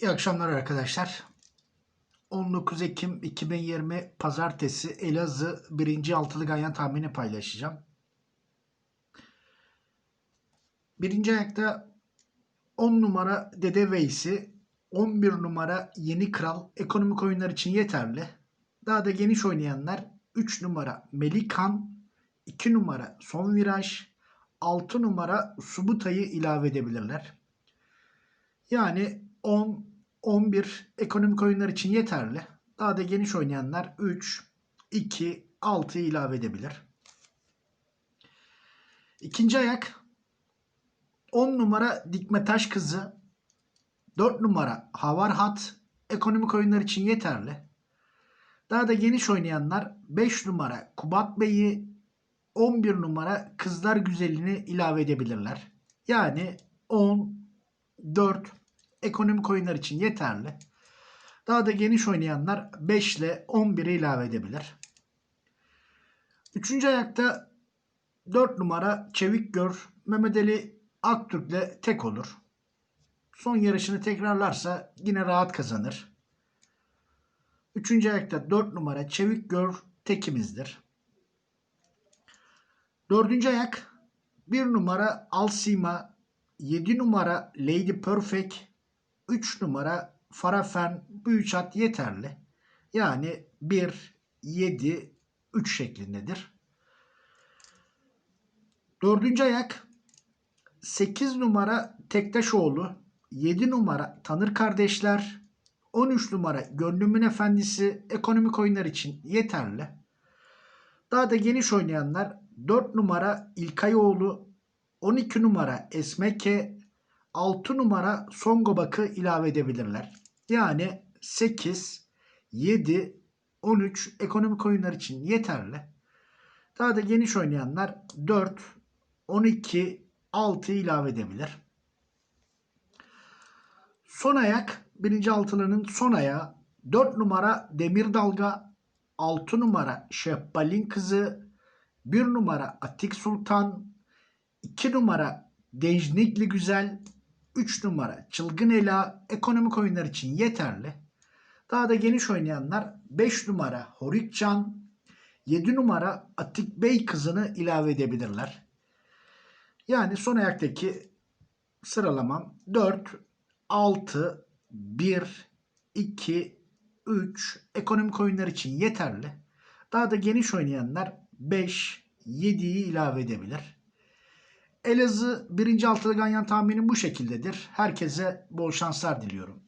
İyi akşamlar arkadaşlar. 19 Ekim 2020 Pazartesi Elazığ 1. altılı ganyan tahmini paylaşacağım. Birinci ayakta 10 numara Dede Veysi, 11 numara Yeni Kral ekonomik oyunlar için yeterli. Daha da geniş oynayanlar 3 numara Melikan, 2 numara Son Viraj, 6 numara Subutay'ı ilave edebilirler. Yani 10, 11 ekonomik oyunlar için yeterli. Daha da geniş oynayanlar 3, 2, 6 ilave edebilir. İkinci ayak 10 numara Dikme Taş Kızı, 4 numara Havarhat ekonomik oyunlar için yeterli. Daha da geniş oynayanlar 5 numara Kubat Bey'i, 11 numara Kızlar Güzeli'ni ilave edebilirler. Yani 10, 4 ekonomik oyunlar için yeterli. Daha da geniş oynayanlar 5 ile 11'i ilave edebilir. Üçüncü ayakta 4 numara Çevik Gör Mehmet Ali Aktürk'le tek olur. Son yarışını tekrarlarsa yine rahat kazanır. Üçüncü ayakta 4 numara Çevik Gör tekimizdir. Dördüncü ayak 1 numara Alsima, 7 numara Lady Perfect, 3 numara Farafen bu üç at yeterli. Yani 1, 7, 3 şeklindedir. Dördüncü ayak 8 numara Tektaşoğlu, 7 numara Tanır Kardeşler, 13 numara Gönlümün Efendisi ekonomik oyunlar için yeterli. Daha da geniş oynayanlar 4 numara İlkayoğlu, 12 numara Esmeke, 6 numara Songobak'ı ilave edebilirler. Yani 8, 7, 13 ekonomik oyunlar için yeterli. Daha da geniş oynayanlar 4, 12, 6 ilave edebilir. Son ayak birinci altılının son ayağı 4 numara Demir Dalga, 6 numara Şehbalin Kızı, 1 numara Atik Sultan, 2 numara Dejnikli Güzel, 3 numara Çılgın Ela ekonomik oyunlar için yeterli. Daha da geniş oynayanlar 5 numara Horikcan, 7 numara Atik Bey kızını ilave edebilirler. Yani son ayaktaki sıralamam 4, 6, 1, 2, 3 ekonomik oyunlar için yeterli. Daha da geniş oynayanlar 5, 7'yi ilave edebilir. Elazığ 1. altılı ganyan tahminim bu şekildedir. Herkese bol şanslar diliyorum.